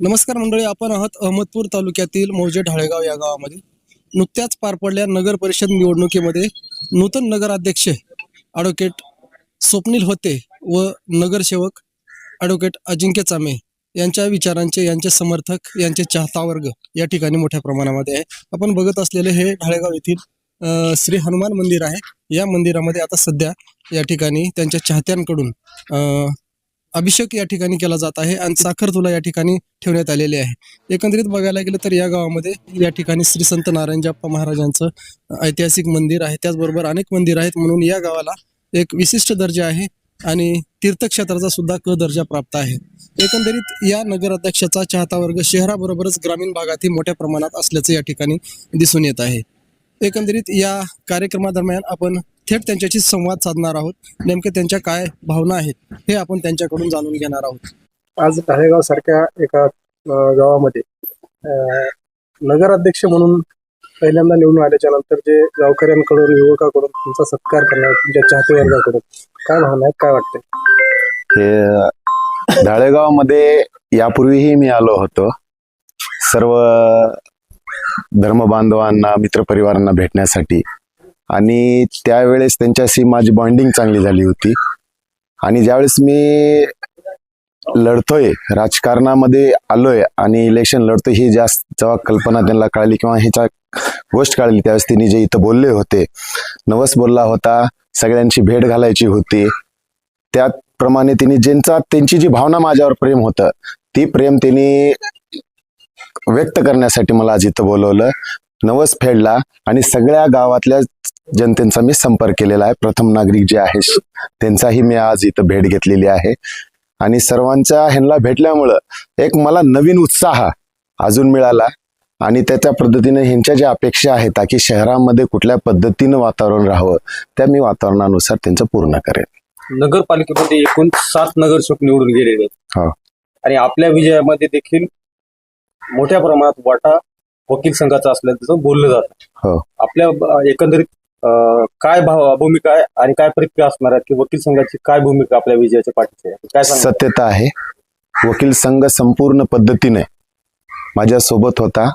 नमस्कार मंडळी आपण आहात अहमदपूर तालुक्यातील मौजे ढाळेगाव या गावामध्ये. नुकत्याच पार पडल्या नगर परिषद निवडणुकीमध्ये नूतन नगराध्यक्ष ॲडव्होकेट स्वप्नील होते व नगरसेवक ॲडव्होकेट अजिंक्य चामे यांच्या विचारांचे यांचे समर्थक यांचे चाहता वर्ग या ठिकाणी मोठ्या प्रमाणामध्ये आहे. आपण बघत असलेले हे ढाळेगाव येथील श्री हनुमान मंदिर आहे. या मंदिरामध्ये आता सध्या या ठिकाणी त्यांच्या चाहत्यांकडून अ, अभिषेक या ठिकाणी केला जात आहे आणि साखर तुला या ठिकाणी ठेवण्यात आलेले आहे. एकंदरीत बघायला गेलं तर या गावामध्ये या ठिकाणी श्री संत नारायणजाप्पा महाराजांचं ऐतिहासिक मंदिर आहे. त्याचबरोबर अनेक मंदिर आहेत म्हणून या गावाला एक विशिष्ट दर्जा आहे आणि तीर्थक्षेत्राचा सुद्धा क दर्जा प्राप्त आहे. एकंदरीत या नगराध्यक्षाचा चाहता वर्ग शहराबरोबरच ग्रामीण भागातही मोठ्या प्रमाणात असल्याचं या ठिकाणी दिसून येत आहे. एकंदरीत या कार्यक्रमादरम्यान आपण थेट त्यांच्याशी संवाद साधणार आहोत. नेमके त्यांच्या काय भावना आहेत हे आपण त्यांच्याकडून जाणून घेणार आहोत. आज ढाळेगाव सारख्या एका गावामध्ये नगराध्यक्ष म्हणून पहिल्यांदा निवडून आल्याच्यानंतर जे गावकऱ्यांकडून युवकाकडून तुमचा सत्कार करणार तुमच्या चाहते वर्गाकडून काय भावना आहेत काय वाटतंय? हे ढाळेगावमध्ये यापूर्वीही मी आलो होतो. सर्व धर्मबांधवांना मित्रपरिवारांना भेटण्यासाठी. आणि त्यावेळेस त्यांच्याशी माझी बॉन्डिंग चांगली झाली होती. आणि ज्यावेळेस मी लढतोय राजकारणामध्ये आलोय आणि इलेक्शन लढतोय ही जास्त जेव्हा कल्पना त्यांना कळली किंवा ह्याच्या गोष्ट कळली त्यावेळेस तिने जे इथं बोलले होते नवस बोलला होता सगळ्यांची भेट घालायची होती. त्याप्रमाणे त्यांनी ज्यांचा त्यांची जी भावना माझ्यावर प्रेम होतं ती प्रेम त्यांनी व्यक्त करण्यासाठी मला आज इथं बोलवलं. नवस फेडला आणि सगळ्या गावातल्या जनतेचा मी संपर्क केलेला आहे. प्रथम नागरिक जे आहे त्यांचाही मी आज इथं भेट घेतलेली आहे. आणि सर्वांच्या ह्यांना भेटल्यामुळं एक मला नवीन उत्साह अजून मिळाला. आणि त्याच्या पद्धतीने ह्यांच्या ज्या अपेक्षा आहेत की शहरामध्ये कुठल्या पद्धतीनं वातावरण राहावं त्या मी वातावरणानुसार त्यांचं पूर्ण करेन. नगरपालिकेमध्ये एकूण सात नगरसेवक निवडून गेलेले हो. आणि आपल्या विजयामध्ये देखील मोठ्या प्रमाणात वाटा वकील संघाचा असल्याचं बोललं जातं. हो. आपल्या एकंदरीत अं, काय भाव भूमिका आहे आणि काय प्रतिक्रिया असणार आहे की वकील संघाची काय भूमिका आपल्या विजयाच्या पाठीची आहे? काय सत्यता आहे. वकील संघ संपूर्ण पद्धतीने माझ्या सोबत होता.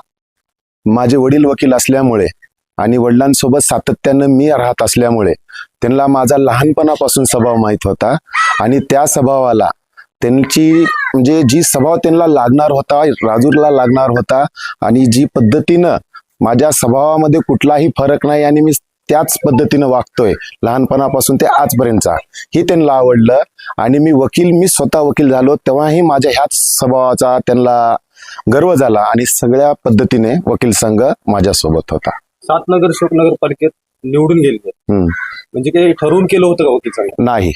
माझे वडील वकील असल्यामुळे आणि वडिलांसोबत सातत्यानं मी राहत असल्यामुळे त्यांना माझा लहानपणापासून स्वभाव माहीत होता आणि त्या स्वभावाला त्यांची म्हणजे जी स्वभाव त्यांना लागणार होता राजूरला लागणार होता आणि जी पद्धतीनं माझ्या स्वभावामध्ये कुठलाही फरक नाही आणि मी त्याच पद्धतीनं वागतोय लहानपणापासून ते आजपर्यंतचा ही त्यांना आवडलं. आणि मी वकील मी स्वतः वकील झालो तेव्हाही माझ्या ह्याच स्वभावाचा त्यांना गर्व झाला आणि सगळ्या पद्धतीने वकील संघ माझ्यासोबत होता. सात नगरसेवक नगरपालिकेत निवडून गेले. हम्म. म्हणजे काही ठरवून केलं होतं का वकील संघ? नाही.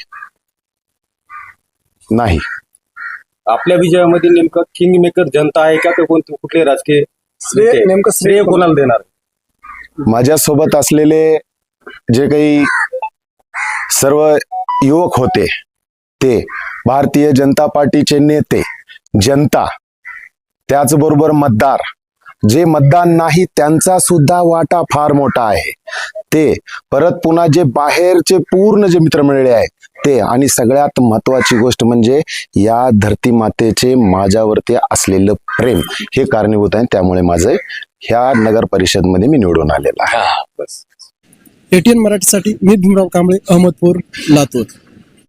नाही. आपल्या विजयामध्ये नेमकं किंग मेकर जनता आहे का? ते कोणते कुठले राजकीय श्रेय नेते? नेमकं श्रेय श्रेय कोणाला देणार? माझ्यासोबत असलेले जे काही सर्व युवक होते ते भारतीय जनता पार्टीचे नेते जनता त्याचबरोबर मतदार जे मतदान नाही त्यांचा सुद्धा वाटा फार मोठा आहे. ते. परत पुन्हा जे बाहेरचे पूर्ण जे मित्रमंडळी आहेत ते. आणि सगळ्यात महत्वाची गोष्ट म्हणजे या धरती मातेचे माझ्यावरती असलेलं प्रेम हे कारणीभूत आहे. त्यामुळे माझं ह्या नगर परिषदमध्ये मी निवडून आलेला आहे. बस. एटीएन मराठीसाठी मी भीमराव कांबळे अहमदपूर लातूर.